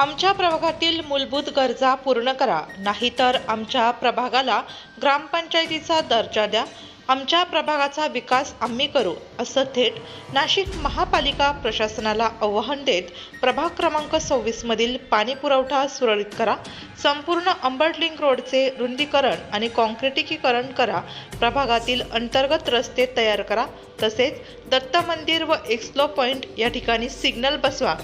आमच्या प्रभागातील मूलभूत गरजा पूर्ण करा नाहीतर आमच्या प्रभागाला ग्रामपंचायतीचा दर्जा द्या. आमच्या प्रभागाचा विकास आम्ही करू असं थेट नाशिक महापालिका प्रशासनाला आव्हान देत प्रभाग क्रमांक सव्वीसमधील पाणी पुरवठा सुरळीत करा. संपूर्ण अंबड लिंक रोडचे रुंदीकरण आणि कॉन्क्रिटिकीकरण करा. प्रभागातील अंतर्गत रस्ते तयार करा. तसेच दत्त मंदिर व एक्स्लो पॉईंट या ठिकाणी सिग्नल बसवा.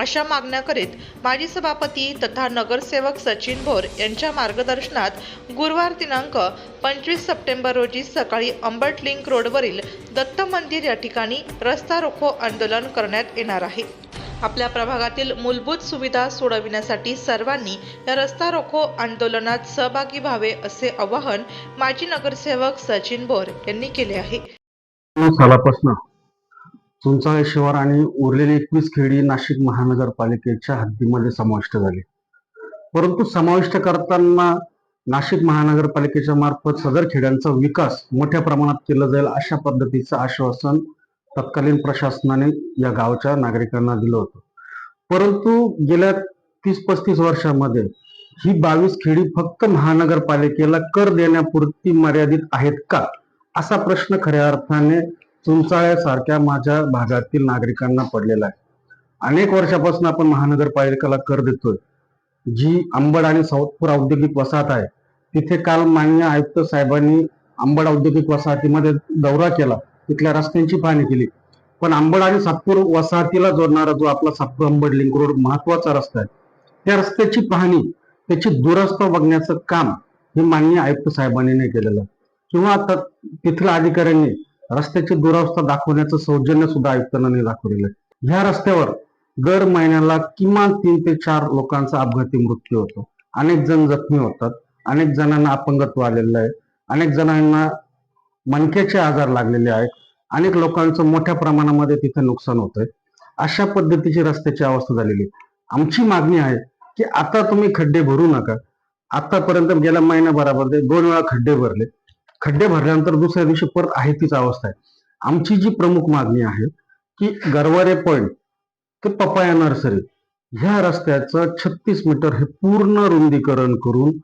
अशा मागण्या करीत माजी सभापती तथा नगरसेवक सचिन भोर यांच्या मार्गदर्शनात गुरुवार दिनांक पंचवीस सप्टेंबर रोजी सकाळी अंबट लिंक रोडवरील दत्त मंदिर या ठिकाणी रस्ता रोको आंदोलन करण्यात येणार आहे. आपल्या प्रभागातील मूलभूत सुविधा सोडविण्यासाठी सर्वांनी या रस्ता रोको आंदोलनात सहभागी व्हावे असे आवाहन माजी नगरसेवक सचिन भोर यांनी केले आहे. सालापासून चुंचाळे शिवार आणि उरलेली एकवीस खेडी नाशिक महानगरपालिकेच्या हद्दीमध्ये समाविष्ट झाली. परंतु समाविष्ट करताना नाशिक महानगरपालिकेच्या मार्फत सदर खेड्यांचा विकास मोठ्या प्रमाणात केला जाईल अशा पद्धतीचं आश्वासन तत्कालीन प्रशासनाने या गावच्या नागरिकांना दिलं होतं. परंतु गेल्या तीस पस्तीस वर्षामध्ये ही बावीस खेडी फक्त महानगरपालिकेला कर देण्यापुरती मर्यादित आहेत का? असा प्रश्न खऱ्या अर्थाने चुंचाळ्यासारख्या माझ्या भागातील नागरिकांना पडलेला आहे. अनेक वर्षापासून आपण महानगरपालिकेला कर देतोय. जी अंबड आणि साऊथपूर औद्योगिक वसाहत आहे तिथे काल मान्य आयुक्त साहेबांनी अंबड औद्योगिक वसाहतीमध्ये दौरा केला. तिथल्या रस्त्यांची पाहणी केली. पण अंबड आणि सातपूर वसाहतीला जोडणारा जो आपला सातपूर अंबड लिंक रोड महत्त्वाचा रस्ता आहे त्या रस्त्याची पाहणी त्याची दुरस्त बघण्याचं काम हे मान्य आयुक्त साहेबांनी नाही केलेलं किंवा आता तिथल्या अधिकाऱ्यांनी रस्त्याची दुरावस्था दाखवण्याचं सौजन्य सुद्धा आयुक्तांनी दाखवलेलं आहे. ह्या रस्त्यावर दर महिन्याला किमान तीन ते चार लोकांचा अपघाती मृत्यू होतो. अनेक जण जखमी होतात. अनेक जणांना अपंगत्व आलेलं आहे. अनेक जणांना मनक्याचे आजार लागलेले आहेत. अनेक लोकांचं मोठ्या प्रमाणामध्ये तिथे नुकसान होतंय. अशा पद्धतीची रस्त्याची अवस्था झालेली आहे. आमची मागणी आहे की आता तुम्ही खड्डे भरू नका. आतापर्यंत गेल्या महिन्याभरामध्ये दोन वेळा खड्डे भरले. खड्डे भरल्यानंतर दुसऱ्या दिवशी परत आहे तीच अवस्था आहे. आमची जी प्रमुख मागणी आहे की गरवारे पॉईंट ते पपाया नर्सरी ह्या रस्त्याचं छत्तीस मीटर हे पूर्ण रुंदीकरण करून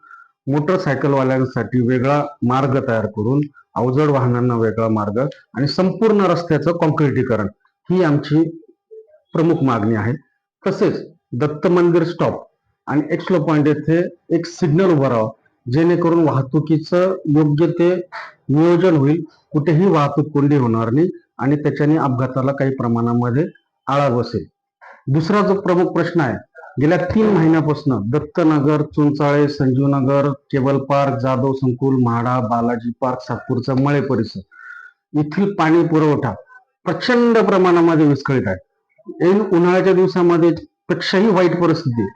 मोटरसायकलवाल्यांसाठी वेगळा मार्ग तयार करून अवजड वाहनांना वेगळा मार्ग आणि संपूर्ण रस्त्याचं कॉन्क्रिटीकरण ही आमची प्रमुख मागणी आहे. तसेच दत्त मंदिर स्टॉप आणि एक्सलो पॉइंट येथे एक सिग्नल उभं राहावं जेणेकरून वाहतुकीचं योग्य ते नियोजन होईल. कुठेही वाहतूक कोंडी होणार नाही आणि त्याच्याने अपघाताला काही प्रमाणामध्ये आळा बसेल. दुसरा जो प्रमुख प्रश्न आहे गेल्या तीन महिन्यापासून दत्तनगर चुंचाळे संजीवनगर केबल पार्क जाधव संकुल म्हाडा बालाजी पार्क सातपूरचा मळे परिसर येथील पाणी पुरवठा प्रचंड प्रमाणामध्ये विस्कळीत आहे. ऐन उन्हाळ्याच्या दिवसामध्ये पेक्षाही वाईट परिस्थिती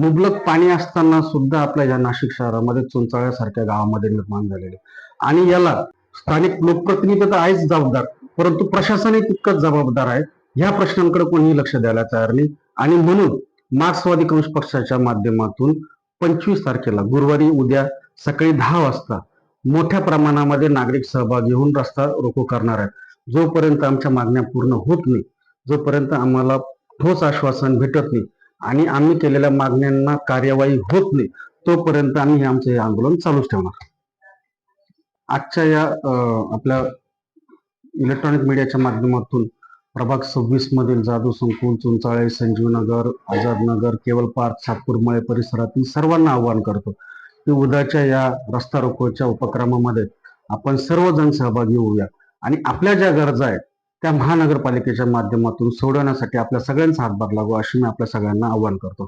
मुबलक पाणी असताना सुद्धा आपल्या या नाशिक शहरामध्ये चुंचाळ्यासारख्या गावामध्ये निर्माण झालेले. आणि याला स्थानिक लोकप्रतिनिधी तर आहेच जबाबदार परंतु प्रशासनही तितकंच जबाबदार आहे. ह्या प्रश्नांकडे कोणीही लक्ष द्यायला तयार नाही. आणि म्हणून मार्क्सवादी कम्युनिस्ट पक्षाच्या माध्यमातून पंचवीस तारखेला गुरुवारी उद्या सकाळी दहा वाजता मोठ्या प्रमाणामध्ये नागरिक सहभाग घेऊन रस्ता रोको करणार आहेत. जोपर्यंत आमच्या मागण्या पूर्ण होत नाही जोपर्यंत आम्हाला ठोस आश्वासन भेटत नाही आणि आम्ही केलेल्या मागण्यांना कार्यवाही होत नाही तोपर्यंत आम्ही हे आमचं हे आंदोलन चालूच ठेवणार. आजच्या या अं, आपल्या इलेक्ट्रॉनिक मीडियाच्या माध्यमातून प्रभाग सव्वीस मधील जाधव संकुल चुंचाळे संजीवनगर आझादनगर केवळ पार्क सातपूरमळे परिसरातील सर्वांना आवाहन करतो की उद्याच्या या रस्ता रोकोच्या उपक्रमामध्ये आपण सर्वजण सहभागी होऊया. आणि आपल्या ज्या गरजा आहेत त्या महानगरपालिकेच्या माध्यमातून सोडवण्यासाठी आपल्या सगळ्यांचा हातभार लागू अशी मी आपल्या सगळ्यांना आवाहन करतो.